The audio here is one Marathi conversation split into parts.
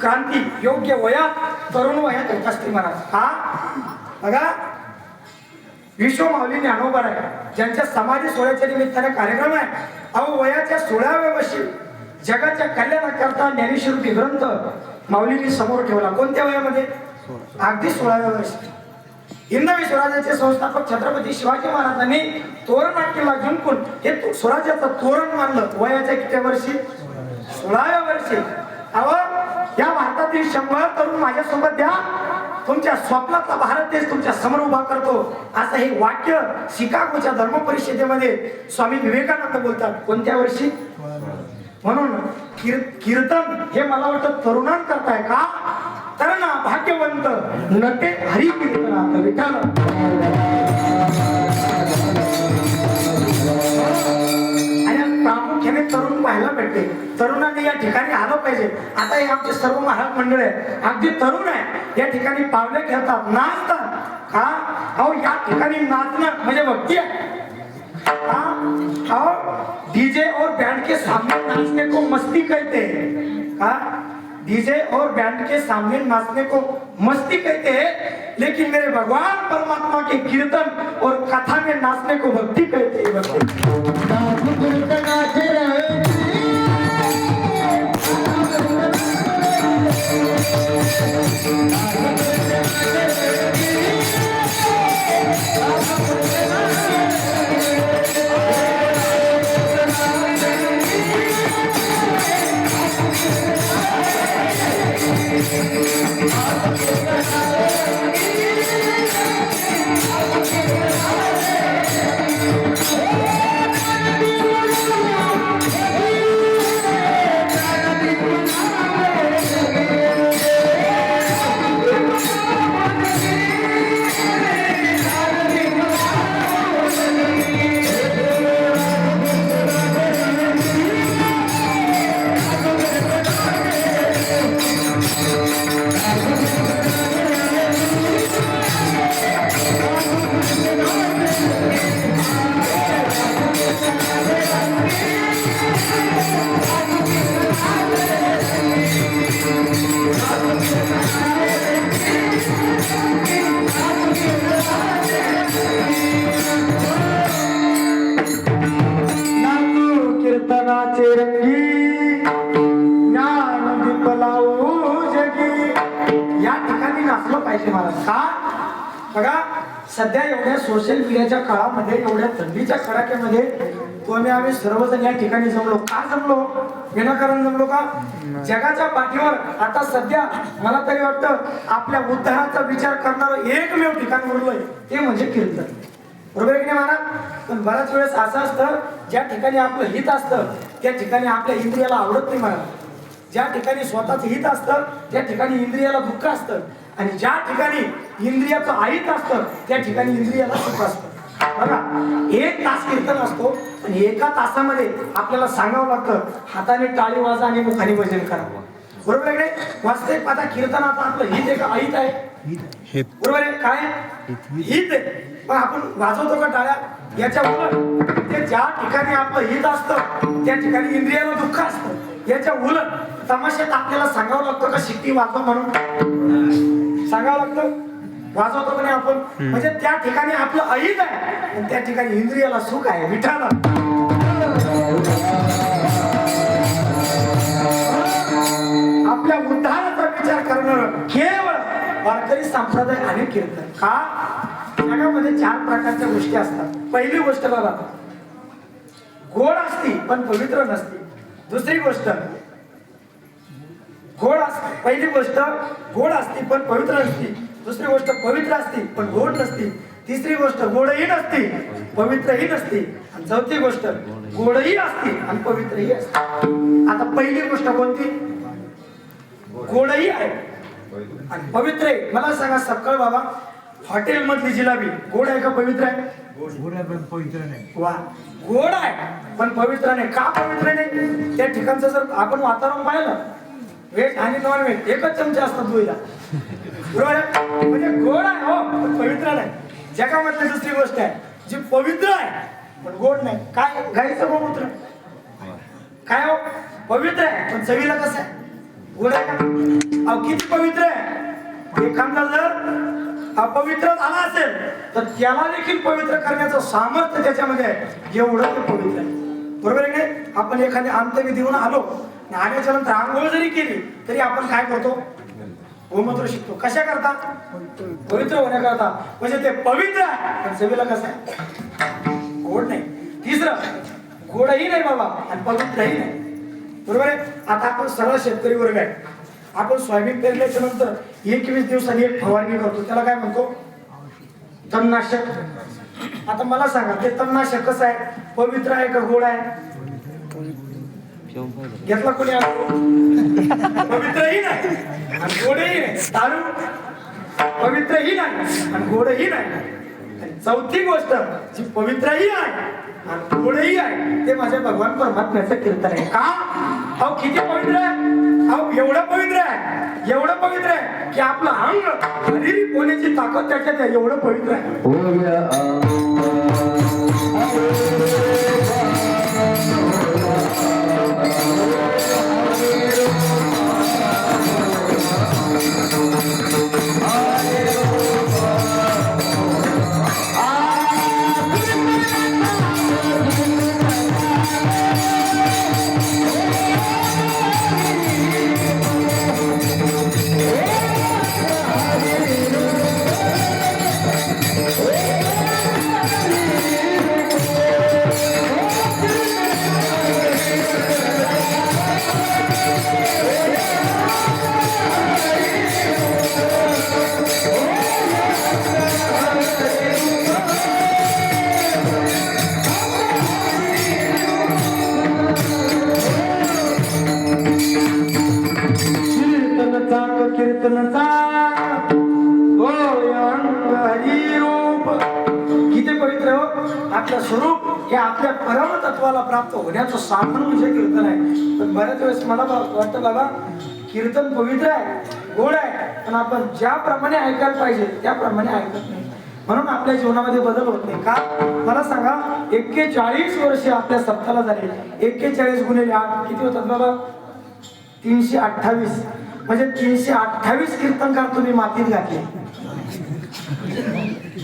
क्रांती योग्य वयात तरुण वयात होत असते महाराज हा? बघा. विश्व माऊली ज्ञानोबर आहे ज्यांच्या समाधी सोहळ्याच्या निमित्ताने कार्यक्रम आहे. अहो वयाच्या सोळाव्या वर्षी जगाच्या कल्याणाकरता ज्ञानेश्वरूपी ग्रंथ माऊलींनी समोर ठेवला. कोणत्या वयामध्ये? अगदी सोळाव्या वर्षी. हिंदवी स्वराज्याचे संस्थापक छत्रपती शिवाजी महाराजांनी तोरण नाट्यला जिंकून हे स्वराज्याचं तोरण मानलं. वयाच्या किती वर्षी? सोळाव्या वर्षी. या भारतातील शंभर तरुण माझ्यासोबत द्या. तुमच्या स्वप्नातला भारत देश तुमच्यासमोर उभा करतो. असं हे वाक्य शिकागोच्या धर्म परिषदेमध्ये स्वामी विवेकानंद बोलतात. कोणत्या वर्षी? म्हणून कीर कीर्तन हे मला वाटतं तरुणां करताय का? तर ना भाग्यवंत नटे हरी कीर्तनात विठाल पाहायला भेटते. तरुणांनी या ठिकाणी आलं पाहिजे. आता हे आमचे सर्व महाराज मंडळ आहे अगदी तरुण आहे या ठिकाणी पावले खेळतात नाचतात. का? अहो या ठिकाणी नाचणं म्हणजे भक्ती आहे. और डीजे और बैंड के सामने नाचने को मस्ती कहते हैं हाँ, डीजे और बैंड के सामने नाचने को मस्ती कहते हैं लेकिन मेरे भगवान परमात्मा के कीर्तन और कथा में नाचने को भक्ति कहते हैं भक्ति सध्या एवढ्या सोशल मीडियाच्या काळामध्ये एवढ्या थंडीच्या कडाक्यामध्ये तुम्ही आम्ही सर्वजण या ठिकाणी जमलो का जमलो? विनाकारण जमलो का? जगाच्या पाठीवर आता सध्या मला तरी वाटतं आपल्या उद्धाराचा विचार करणारं एकमेव ठिकाण उरलंय ते म्हणजे कीर्तन. बरोबर की नाही महाराज? पण बऱ्याच वेळेस असं असतं ज्या ठिकाणी आपलं हित असतं त्या ठिकाणी आपल्या इंद्रियाला आवडत नाही महाराज. ज्या ठिकाणी स्वतःच हित असतं त्या ठिकाणी इंद्रियाला दुःख असतं. आणि ज्या ठिकाणी इंद्रियाचं आहित असतं त्या ठिकाणी इंद्रियाला सुख असतं. बघा एक तास कीर्तन असतो आणि एका तासामध्ये आपल्याला सांगावं लागतं हाताने टाळी वाजा आणि मुखाने भजन करा. बरोबर आहे वास्तविक आता कीर्तनाचं आपलं हित आहे का? अहित आहे. बरोबर आहे? काय? हित आहे. पण आपण वाजवतो का टाळ्या? याच्या उलट ते ज्या ठिकाणी आपलं हित असतं त्या ठिकाणी इंद्रियाला दुःख असतं. याच्या उलट तमाशात आपल्याला सांगावं लागतं का शिट्टी वाजव म्हणून? सांगावं लागतं. वाजवतो नाही आपण? म्हणजे त्या ठिकाणी आपलं अहित आहे. आणि त्या ठिकाणी इंद्रियाला सुख आहे विठाला. आपल्या उद्धाराचा विचार करणार केवळ वारकरी संप्रदाय आणि कीर्तन. का? जगामध्ये चार प्रकारच्या गोष्टी असतात. पहिली गोष्ट बघा. गोड असती पण पवित्र नसती. दुसरी गोष्ट गोड असते पहिली गोष्ट गोड असती पण पवित्र नसती. दुसरी गोष्ट पवित्र असती पण गोड नसती. तिसरी गोष्ट गोडही नसती पवित्रही नसती. आणि चौथी गोष्ट गोडही असती आणि पवित्रही असते. आता पहिली गोष्ट कोणती? गोडही आहे. आणि पवित्र आहे. मला सांगा सकाळ बाबा हॉटेल मधली जिलाबी गोड आहे का पवित्र आहे? पवित्र नाही. वा गोड आहे पण पवित्र नाही. का पवित्र नाही? त्या ठिकाणचं जर आपण वातावरण पाहिलं व्हेज आणि नॉन व्हेज एकच चमचे असतात दुईला बरोबर म्हणजे गोड आहे हो पवित्र नाही. जगामधली दुसरी गोष्ट आहे जी पवित्र आहे पण गोड नाही. काय गाईचं गोमूत्र? काय हो? पवित्र आहे पण चवीला कसं आहे? गोड आहे का? अहो किती पवित्र आहे? एखादा जर अपवित्र झाला असेल तर त्याला देखील पवित्र करण्याचं सामर्थ्य त्याच्यामध्ये आहे. एवढं ते पवित्र आहे. बरोबर आहे नाही? आपण एखादी अंत्यविधीहून आलो आणि आल्याच्यानंतर आंघोळ जरी केली तरी आपण काय करतो? गोमूत्र शिकतो. कशा करता? पवित्र होण्याकरता. म्हणजे ते पवित्र आहे. पण सेवेला कसं आहे? गोड नाही. तिसरं गोडही नाही बाबा आणि पवित्रही नाही. बरोबर आहे? आता आपण सरळ शेतकरी वर्ग आहे. आपण सोयाबीन पेरल्याच्या नंतर एकवीस दिवसांनी एक फवारणी करतो. त्याला काय म्हणतो? तणनाशक. आता मला सांगा ते तन्नाशकच कसं आहे? पवित्र आहे का गोड आहे? घेतला कोणी पवित्रही नाही. आणि गोडही नाही. दारू? पवित्रही नाही. आणि गोडही नाही. चौथी गोष्ट जी पवित्रही आहे आणि गोडही आहे ते माझ्या भगवान परमात्म्याचं कीर्तन आहे. का? हा किती पवित्र आहे? अहो एवढं पवित्र आहे. एवढं पवित्र आहे की आपलं अंग हरिरी होण्याची ताकद त्याच्यात आहे. एवढं पवित्र आहे. हो, हो, हो. हे आपल्या परमतत्वाला प्राप्त होण्याचं साधन म्हणजे कीर्तन आहे. पण बऱ्याच वेळेस मला वाटतं बाबा कीर्तन पवित्र आहे गोड आहे पण आपण ज्याप्रमाणे ऐकायला पाहिजे त्याप्रमाणे ऐकत नाही. म्हणून आपल्या जीवनामध्ये बदल होत नाही. का? मला सांगा एक्केचाळीस वर्ष आपल्या सप्ताला झाले. एक्केचाळीस गुन्हे आठ किती होतात बाबा? तीनशे अठ्ठावीस. म्हणजे तीनशे अठ्ठावीस कीर्तनकार तुम्ही मातीत घातले.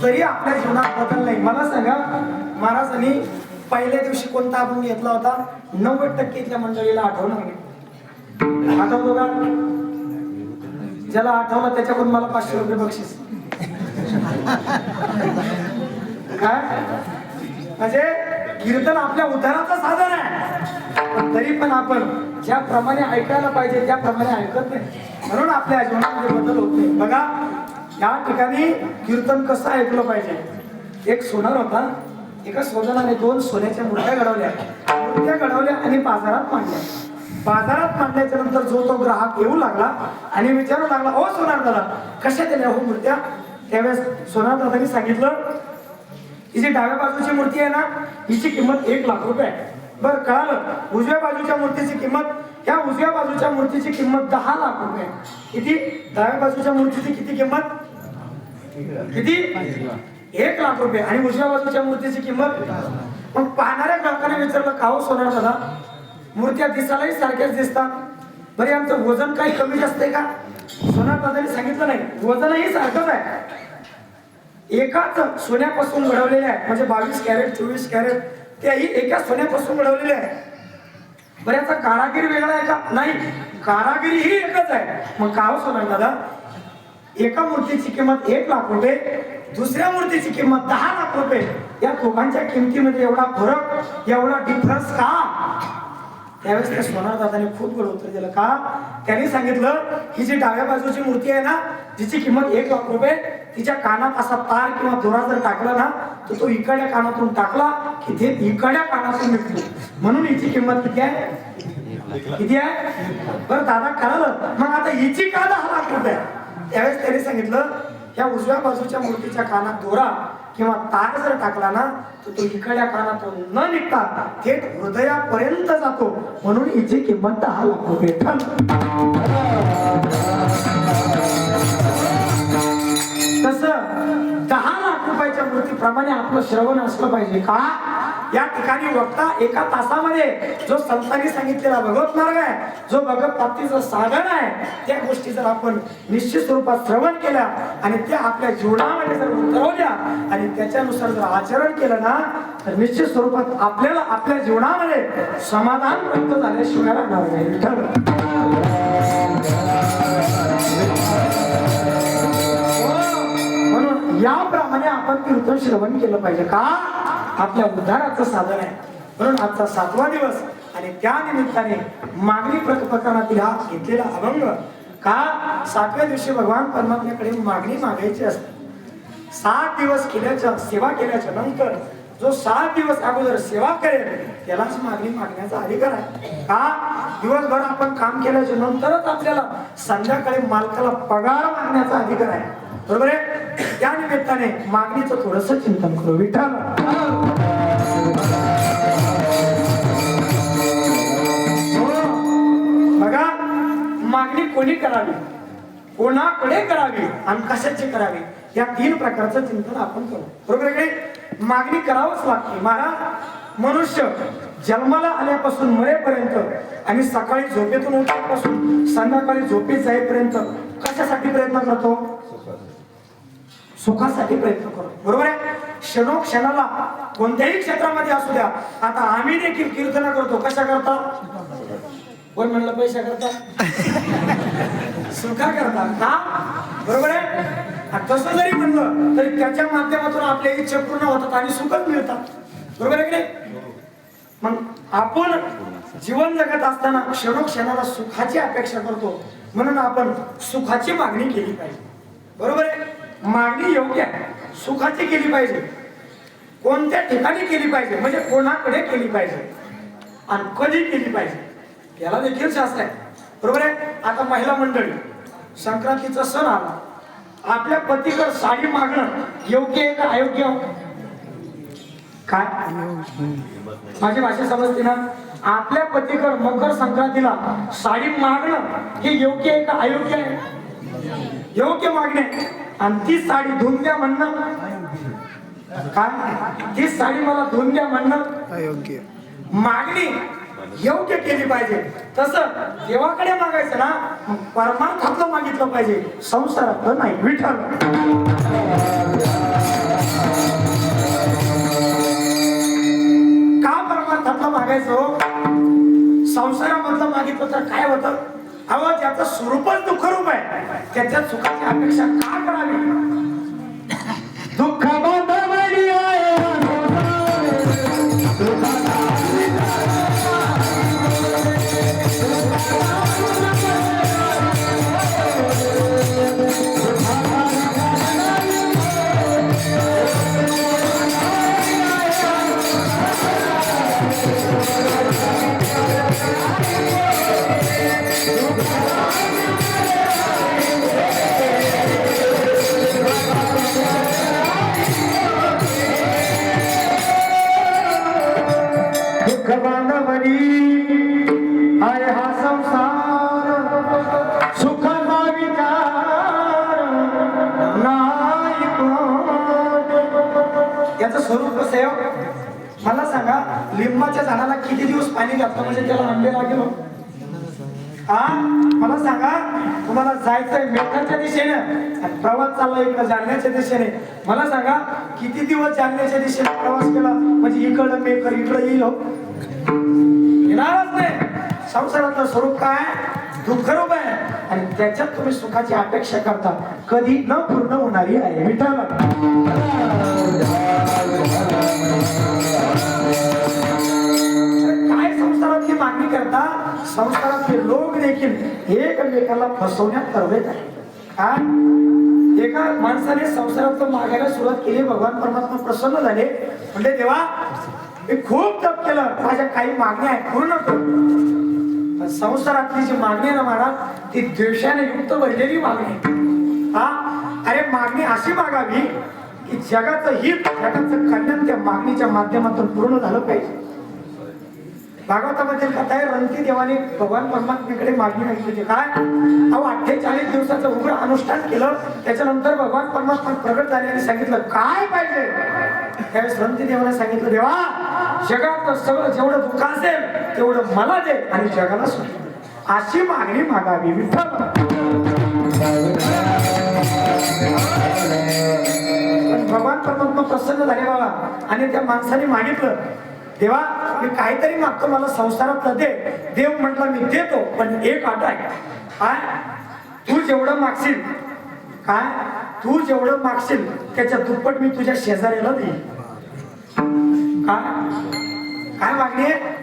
तरी आपल्या जीवनात बदल नाही. मला सांगा महाराजांनी पहिल्या दिवशी कोणता अभंग घेतला होता? नव्वद टक्के इथल्या मंडळीला आठवणार नाही आठवतो का? ज्याला आठवलं त्याच्याकडून मला पाचशे रुपये बक्षीस. काय? म्हणजे कीर्तन आपल्या उद्धाराचं साधन आहे. पण तरी पण आपण ज्याप्रमाणे ऐकायला पाहिजे त्याप्रमाणे ऐकत नाही. म्हणून आपल्या जीवनामध्ये बदल होत नाही. बघा या ठिकाणी कीर्तन कसं ऐकलं पाहिजे? एक सोनार होता. एका स्वजनाने दोन सोन्याच्या मूर्त्या घडवल्या. मूर्त्या घडवल्या आणि बाजारात मांडल्या. बाजारात मांडल्याच्या नंतर जो तो ग्राहक येऊ लागला आणि विचारू लागला ओ सोनार दादा कशा दिल्या हो मूर्त्या? त्यावेळेस सोनार दादानी सांगितलं ही जी डाव्या बाजूची मूर्ती आहे ना हिची किंमत एक लाख रुपये आहे. बरं कळालं. उजव्या बाजूच्या मूर्तीची किंमत या उजव्या बाजूच्या मूर्तीची किंमत दहा लाख रुपये किती? डाव्या बाजूच्या मूर्तीची किती किंमत? किती? एक लाख रुपये. आणि उजव्या बाजूच्या मूर्तीची किंमत? मग पाहणाऱ्या ग्राहकाने विचारलं का हो सोनार दादा? मूर्त्या दिसायलाही सारख्याच दिसतात. बरे आमचं वजन काही कमी जास्त आहे का? सोनार दादाने सांगितलं नाही. वजनही सारखंच आहे. एकाच सोन्यापासून घडवलेले आहे. म्हणजे बावीस कॅरेट चोवीस कॅरेट त्याही एका सोन्यापासून घडवलेले आहे बरं याचा कारागिरी वेगळा आहे का? नाही. कारागिरी ही एकच आहे. मग का हो सोनार दादा? एका मूर्तीची किंमत एक लाख रुपये. दुसऱ्या मूर्तीची किंमत दहा लाख रुपये. या दोघांच्या किमतीमध्ये एवढा फरक एवढा डिफरन्स का? त्यावेळेस त्या सोनार दादाने खूप गोड उत्तर दिलं. का? त्यांनी सांगितलं ही जी डाव्या बाजूची मूर्ती आहे ना जिची किंमत एक लाख रुपये. तिच्या कानात असा तार किंवा दोरा जर टाकला ना तर तो इकडच्या कानातून टाकला की ते इकड्या कानातून निघतो म्हणून हिची किंमत किती आहे? किती आहे? बरं दादा कळलं. मग आता हिची का दहा लाख रुपये? त्यावेळेस त्यांनी सांगितलं या उजव्या बाजूच्या मूर्तीच्या कानात दोरा किंवा तार जर टाकला ना तर तो इकड्या कानातून न निघता थेट हृदयापर्यंत जातो. म्हणून हिची किंमत दहा लाख रुपये. ठन तसं दहा लाख रुपयाच्या मूर्तीप्रमाणे आपलं श्रवण असलं पाहिजे का? या ठिकाणी वक्ता एका तासामध्ये जो संतांनी सांगितलेला भगवत मार्ग आहे जो भगवत प्राप्तीचं साधन आहे त्या गोष्टी जर आपण निश्चित स्वरूपात श्रवण केल्या आणि त्या आपल्या जीवनामध्ये जर उतरवल्या आणि त्याच्यानुसार जर आचरण केलं ना तर निश्चित स्वरूपात आपल्याला आपल्या जीवनामध्ये समाधान प्राप्त झाल्याशिवाय राहणार नाही. हो, म्हणून याप्रमाणे आपण कीर्तन श्रवण केलं पाहिजे का? आपल्या उद्धाराचं साधन आहे. म्हणून आजचा सातवा दिवस आणि त्या निमित्ताने मागणी प्रकरणातील हा घेतलेला अभंग का सातव्या दिवशी भगवान परमात्म्याकडे मागणी मागायची असते? सात दिवस केल्याच्या सेवा केल्याच्यानंतर जो सात दिवस अगोदर सेवा करेल त्यालाच मागणी मागण्याचा अधिकार आहे. का? दिवसभर आपण काम केल्याच्या नंतरच आपल्याला संध्याकाळी मालकाला पगार मागण्याचा अधिकार आहे. बरोबर आहे? त्या निमित्ताने मागणीचं थोडस चिंतन करू. विठ्ठल. बघा मागणी कोणी करावी? कोणाकडे करावी? आणि कशाची करावी? या तीन प्रकारचं चिंतन आपण करू. बरोबर आहे मागणी करावंच लागते. महाराज मनुष्य जन्माला आल्यापासून मरेपर्यंत आणि सकाळी झोपेतून उठल्यापासून संध्याकाळी झोपेत जाईपर्यंत कशासाठी प्रयत्न करतो? सुखासाठी प्रयत्न करतो बरोबर आहे? क्षणोक्षणाला कोणत्याही क्षेत्रामध्ये असू द्या आता आम्ही देखील कीर्तन करतो. कशा करता? कोण म्हणलं पैसा करता? सुखा करता का? बरोबर आहे? तसं जरी म्हणलं तरी त्याच्या माध्यमातून आपल्या इच्छा पूर्ण होतात आणि सुखच मिळतात. बरोबर आहे की नाही? मग आपण जीवन जगत असताना क्षणोक्षणाला सुखाची अपेक्षा करतो. म्हणून आपण सुखाची मागणी केली पाहिजे. बरोबर आहे? मागणी योग्य आहे. सुखाची केली पाहिजे. कोणत्या ठिकाणी केली पाहिजे? म्हणजे कोणाकडे केली पाहिजे? आणि कधी केली पाहिजे? याला देखील शास्त्र आहे. बरोबर आहे? आता महिला मंडळी संक्रांतीचा सण आला. आपल्या पतीकडे साडी मागणं योग्य आहे का अयोग्य? काय? माझी भाषा समजते ना? आपल्या पतीकडे मकर संक्रांतीला साडी मागणं हे योग्य आहे का अयोग्य आहे? योग्य मागणे आणि ती साडी धुवून द्या म्हणणं. काय? ती साडी मला धुवून द्या म्हणणं अयोग्य मागणी योग्य केली पाहिजे. तसं देवाकडे मागायचं ना परमार्थातलं मागितलं पाहिजे. संसारातलं नाही विठ्ठल. का परमार्थातलं मागायचं हो? संसारामधलं मागितलं तर काय होतं? अहो ज्याचं स्वरूपच दुःखरूप आहे त्याच्या सुखाची अपेक्षा का करावी? दुःख किती जास्त म्हणजे त्याला आंबे लागेल हो. हा. मला सांगा तुम्हाला जायचंय मेघाच्या दिशेने? प्रवास चालला इकडे जालन्याच्या दिशेने. मला सांगा किती दिवस जालन्याच्या दिशेने प्रवास केला? म्हणजे इकडं मेकर इकडं येईल हो. येणारच नाही. संसारातलं स्वरूप काय? दुःखरूप आहे. आणि त्याच्यात तुम्ही सुखाची अपेक्षा करता. कधी न पूर्ण होणारी आहे. विठाला मागणी करता संसारातले लोक देखील एकमेकाला फसवण्यात तरवेत आहे काय एका माणसाने संसारात मागायला सुरुवात केली भगवान परमात्मा प्रसन्न झाले. म्हणजे देवा मी खूप तप केलं. माझ्या काही मागण्या आहेत पूर्ण कर संसारातली जी मागणी आहे ना महाराज ती द्वेषाने युक्त भरलेली मागणी हा अरे मागणी अशी मागावी की जगाचं हित जगाचं कल्याण त्या मागणीच्या माध्यमातून पूर्ण झालं पाहिजे. भागवतामध्ये कथा आहे रणती देवाने भगवान परमात्मेकडे मागणी मागितली होती. काय? अहो अठ्ठेचाळीस दिवसाचं उग्र अनुष्ठान केलं त्याच्यानंतर भगवान परमात्मा प्रगट झाले आणि सांगितलं काय पाहिजे? त्यावेळेस रणती देवाने सांगितलं देवा जगात सगळं जेवढं दुःख असेल तेवढं मला दे आणि जगाला सुट अशी मागणी मागावी विठ्ठल. भगवान परमात्मा प्रसन्न झाले बाबा. आणि त्या माणसाने मागितलं तेव्हा मी काहीतरी मागतो मला संसारात दे. देव म्हटला मी देतो पण एक अट आहे. काय? तू जेवढं मागशील काय? तू जेवढं मागशील त्याच्या दुप्पट मी तुझ्या शेजाऱ्याला देईल काय? काय मागणी? आहे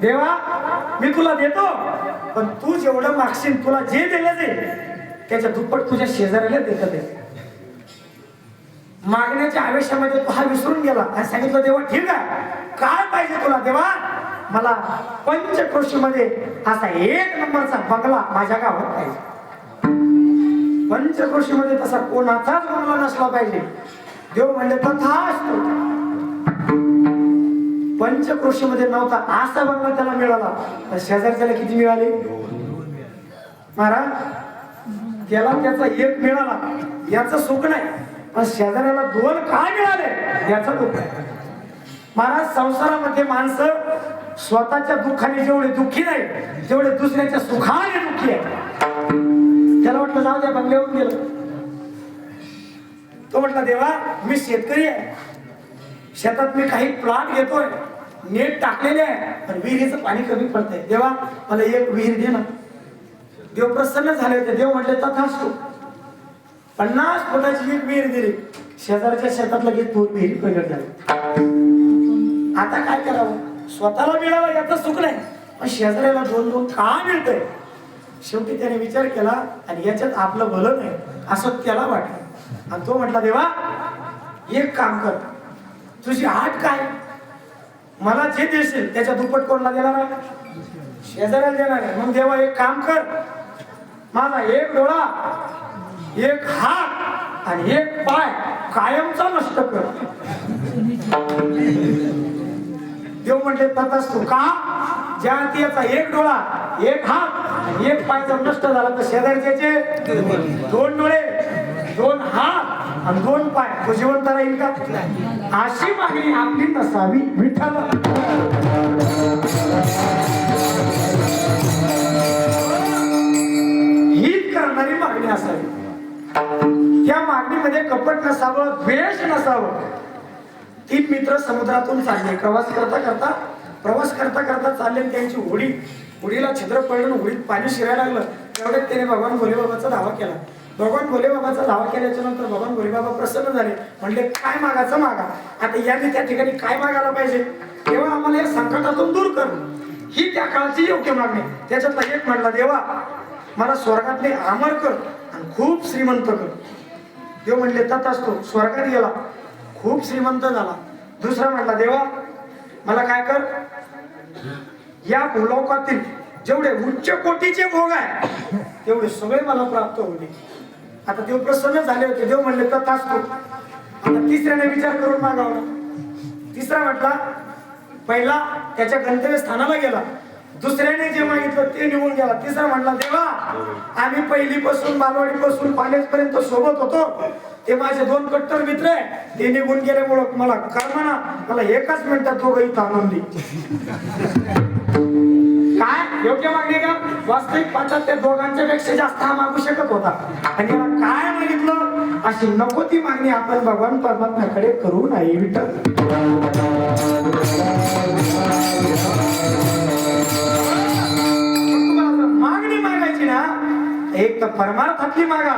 देवा मी तुला देतो पण तू जेवढं मागशील तुला जे दिलं जाईल त्याच्या दुप्पट तुझ्या शेजाऱ्याला देत दे मागण्याच्या आयुष्यामध्ये तो हा विसरून गेला. आणि सांगितलं देवा ठीक आहे. काय पाहिजे तुला देवा? मला पंचकृषीमध्ये असा एक नंबरचा बंगला माझ्या गावात पाहिजे पंचकृषीमध्ये तसा कोणाचाच बंगला नसला पाहिजे. देव म्हणजे तथा असतो नव्हता असा बंगला त्याला मिळाला. तर शेजारच्याला किती मिळाले? महाराज त्याला त्याचा एक मिळाला. याचं सुख नाही. पण शेजाऱ्याला दोन काय मिळाले? याचं दुःख आहे. महाराज संसारामध्ये माणसं स्वतःच्या दुःखाने जेवढे दुःखी नाही तेवढे दुसऱ्याच्या सुखाने दुःखी आहे त्याला वाटलं जाऊ द्या बंगल्यावर गेलं. तो म्हटला देवा मी शेतकरी आहे. शेतात मी काही प्लॉट घेतोय नेट टाकलेले आहे पण विहिरीचं पाणी कमी पडतंय. देवा मला एक विहीर दे ना. देव प्रसन्न झाले होते. देव म्हटले तथाच तू पन्नास फुटाची एक विहीर दिली. शेजारच्या शेतात लगेच दोन विहिरी प्रगट झाली. आता काय करावं? स्वतःला मिळावं याचं सुख नाही. पण शेजाऱ्याला दोन दोन का मिळतंय. शेवटी त्याने विचार केला आणि याच्यात आपलं भलं नाही असं त्याला वाटलं. आणि तो म्हटला देवा एक काम कर. तुझी आठ काय? मला जे देशील त्याच्या दुप्पट कोणला देणार आहे? शेजाऱ्याला देणार आहे. मग देवा एक काम कर. माझा एक डोळा एक हात आणि एक पाय कायमचा नष्ट कर. देव म्हटले तथाच तू का? ज्या त्याचा एक डोळा एक हात एक पाय जर नष्ट झाला तर शेजारच्याचे दोन डोळे दोन हात आणि दोन पाय. तो जिवंत राहील का? अशी मागणी आपली नसावी. विठ्ठल हित करणारी मागणी असावी. त्या मागणीमध्ये कपट नसावं द्वेष नसावं. तीन मित्र समुद्रातून चालले. प्रवास करता करता प्रवास करता करता चालले त्यांची होडी. होडीला छिद्र पडलं होडीत पाणी शिरायला लागलं. तेवढ्यात त्याने भगवान भोलेबाबाचा धावा केला. भगवान भोलेबाबाचा धावा केल्याच्यानंतर भगवान भोलेबाबा प्रसन्न झाले. म्हणले काय मागायचं मागा? आता यांनी त्या ठिकाणी काय मागायला पाहिजे? तेव्हा आम्हाला या संकटातून दूर कर. ही त्या काळची योग्य मागणी त्याच्यातला एक म्हणला देवा मला स्वर्गातले आमर कर आणि खूप श्रीमंत कर. देव म्हणले तथाच असतो स्वर्गात गेला. खूप श्रीमंत झाला. दुसरा म्हटला देवा मला काय कर? या भूलोकातील जेवढे उच्च कोटीचे भोग आहे तेवढे सगळे मला प्राप्त होते आता देव प्रसन्न झाले होते. देव म्हणले तर तो आता तिसऱ्याने विचार करून मागावला तिसरा म्हटला पहिला त्याच्या गंतव्य स्थानाला गेला. दुसऱ्याने जे मागितलं ते निघून गेला. तिसरा म्हणला देवा आम्ही पहिलीपासून बालवाडीपासून कॉलेजपर्यंत सोबत होतो. ते माझे दोन कट्टर मित्र आहे ते निघून गेल्यामुळं मला कर्मना मला एकाच मिनिटात दोघं इथं आनंदी काय? योग्य मागणी का? वास्तविक पाचात त्या दोघांच्या पेक्षा जास्त हा मागू शकत होता. आणि याला काय मागितलं? अशी नको ती मागणी आपण भगवान परमात्म्याकडे करू नाही विठ्ठल. एक तर परमार्थातली मागा.